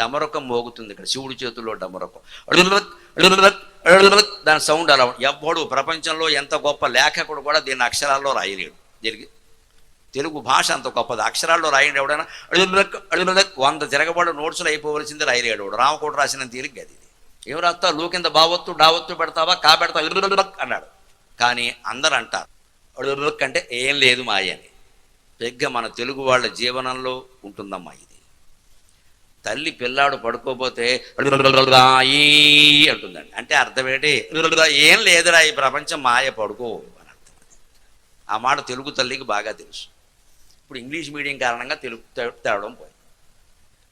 డమరకం మోగుతుంది ఇక్కడ. శివుడి చేతుల్లో డమరకం. దాని సౌండ్ అలా ఎవ్వడు ప్రపంచంలో ఎంత గొప్ప లేఖకుడు కూడా దీన్ని అక్షరాల్లో రాయలేడు. దీనికి తెలుగు భాష అంత గొప్పది. అక్షరాల్లో రాయండి ఎవడైనా. అడుగులక్, అడుగులక్ వంద తిరగబడి నోట్స్లో అయిపోవలసింది రాయలేడు వాడు. రామకోట రాసిన తీరిక అది ఏం రాస్తా లూ కింద బావత్తు డావత్తు పెడతావా? కా పెడతావా? అడుగులక్ అన్నాడు. కానీ అందరు అంటారు అడుగులక్ అంటే ఏం లేదు మాయ అని పెగ్గ మన తెలుగు వాళ్ళ జీవనంలో ఉంటుందమ్మా ఇది. తల్లి పిల్లాడు పడుకోపోతే "రాయి" అంటుందండి. అంటే అర్థం ఏంటి? ఏం లేదురా ఈ ప్రపంచం మాయ పడుకో అని అర్థం. ఆ మాట తెలుగు తల్లికి బాగా తెలుసు. ఇప్పుడు ఇంగ్లీష్ మీడియం కారణంగా తెలుగు తేవడం పోయింది.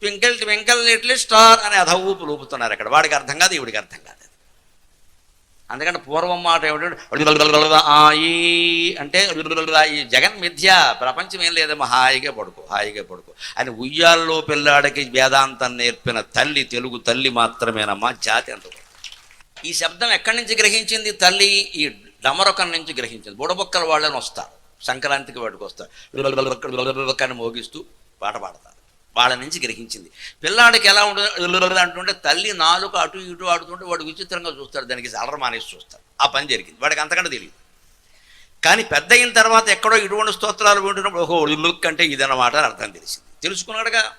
ట్వింకిల్ ట్వింకిల్ లిటిల్ స్టార్ అని అధ ఊపులు ఊపుతున్నారు అక్కడ. వాడికి అర్థం కాదు ఈవిడికి అర్థం కాదు. అందుకని పూర్వం మాట ఏమిటంటే ఆయి అంటే ఈ జగన్ మిథ్య ప్రపంచం ఏం లేదమ్మా హాయిగా పడుకో హాయిగా పడుకో. అని ఉయ్యాల్లో పిల్లాడికి వేదాంతం నేర్పిన తల్లి తెలుగు తల్లి మాత్రమేనమ్మా జాతి అంత ఈ శబ్దం ఎక్కడి నుంచి గ్రహించింది తల్లి? ఈ డమరొకం నుంచి గ్రహించింది. బుడబొక్కల వాళ్ళని వస్తారు. సంక్రాంతికి వాడికి వస్తారు. అని మోగిస్తూ పాట పాడతారు. వాళ్ళ నుంచి గ్రహించింది. పిల్లాడికి ఎలా ఉండదు అంటుంటే తల్లి నాలుక అటు ఇటు ఆడుతుంటే వాడు విచిత్రంగా చూస్తాడు దానికి అలర మానేసి చూస్తాడు. ఆ పని జరిగింది. వాడికి అంతకంటే తెలియదు. కానీ పెద్ద అయిన తర్వాత ఎక్కడో ఇటువంటి స్తోత్రాలు వింటున్నప్పుడు ఓహో లుక్ అంటే ఇదన్నమాట అని అర్థం తెలిసింది. తెలుసుకున్నాడుగా.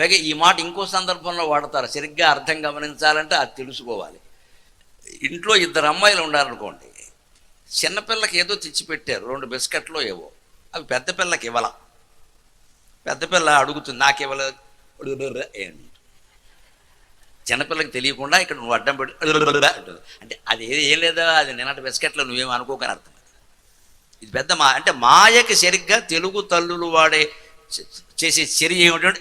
పైగా ఈ మాట ఇంకో సందర్భంలో వాడతారు. సరిగ్గా అర్థం గమనించాలంటే అది తెలుసుకోవాలి. ఇంట్లో ఇద్దరు అమ్మాయిలు ఉండాలనుకోండి చిన్నపిల్లకి ఏదో తెచ్చిపెట్టారు రెండు బిస్కెట్లు ఏవో. అవి పెద్ద పిల్లకి ఇవ్వాల. పెద్ద పిల్ల అడుగుతుంది నాకు ఇవ్వలేదు ఏంటి చిన్నపిల్లకి తెలియకుండా ఇక్కడ నువ్వు అడ్డం పెట్టి అంటుంది అంటే అది ఏది ఏం లేదా అది నిన్నటి బిస్కెట్లు నువ్వేం అనుకోకని అర్థం ఇది పెద్ద మా అంటే మాయకి సరిగ్గా తెలుగు తల్లులు వాడే చేసే చర్య ఏమిటంటే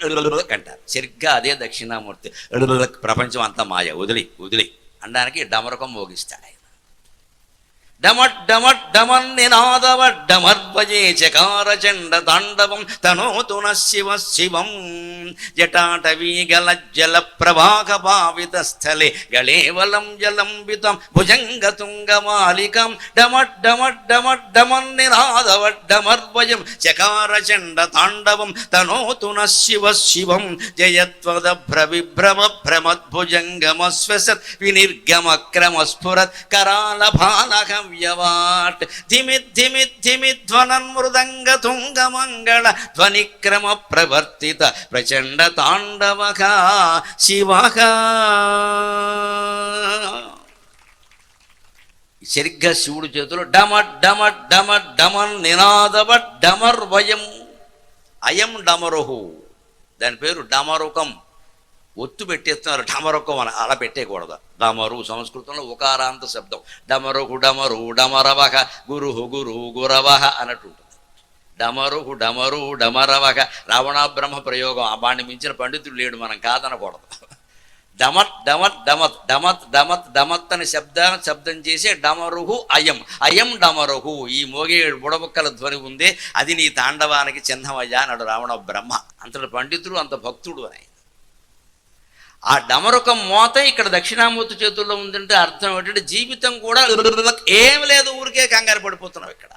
అంటారు సరిగ్గా అదే దక్షిణామూర్తి. ప్రపంచం అంతా మాయ. వదిలి వదిలి. అనడానికి డమరకం మోగిస్తాడు ఆయన డమట్ డమట్ డమన్ చకార చండ తాండవం తనోతున శివ శివం జటాటవీ గల జల స్థలే గళేవలం జలంబితం భుజంగ తుంగ చకార చండ తాండవం శివ శివం భ్రమద్భుజంగమస్వసత్ స్ఫురత్ ధిమి ధిమి ధిమి ధ్వనన్ మృదంగ తుంగ మంగళ ధ్వనిక్రమ ప్రవర్తిత ప్రచండ తాండవక శివక. సరిగ్గా శివుడు చేతులు డమట్ డమట్ డమట్ డమన్ నినాదవ డమర్ వయం. అయం డమరుహు. దాని పేరు డమరుకం. ఒత్తు పెట్టేస్తున్నారు. డమరుకం అని అలా పెట్టేయకూడదు. డమరు సంస్కృతంలో ఉకారాంత శబ్దం. డమరుహు డమరు డమరవహ గురుహు గురు గురవహ అన్నట్టు ఉంటుంది. డమరుహు డమరు డమరవహ రావణ బ్రహ్మ ప్రయోగం. ఆ మించిన పండితుడు లేడు మనం కాదనకూడదు. డమత్ డమత్ డమత్ డమత్ డమత్ డమత్ అని శబ్ద శబ్దం చేసే డమరుహు అయం. అయం డమరుహు ఈ మోగే బుడబుక్కల ధ్వని ఉంది. అది నీ తాండవానికి చిహ్నమయ్యా అన్నాడు రావణ బ్రహ్మ అంతటి పండితుడు అంత భక్తుడు అని. ఆ డమరుకం మోత ఇక్కడ దక్షిణామూర్తి చేతుల్లో ఉందంటే అర్థం ఏంటంటే జీవితం కూడా ఏం లేదు ఊరికే కంగారు పడిపోతున్నావు ఇక్కడ.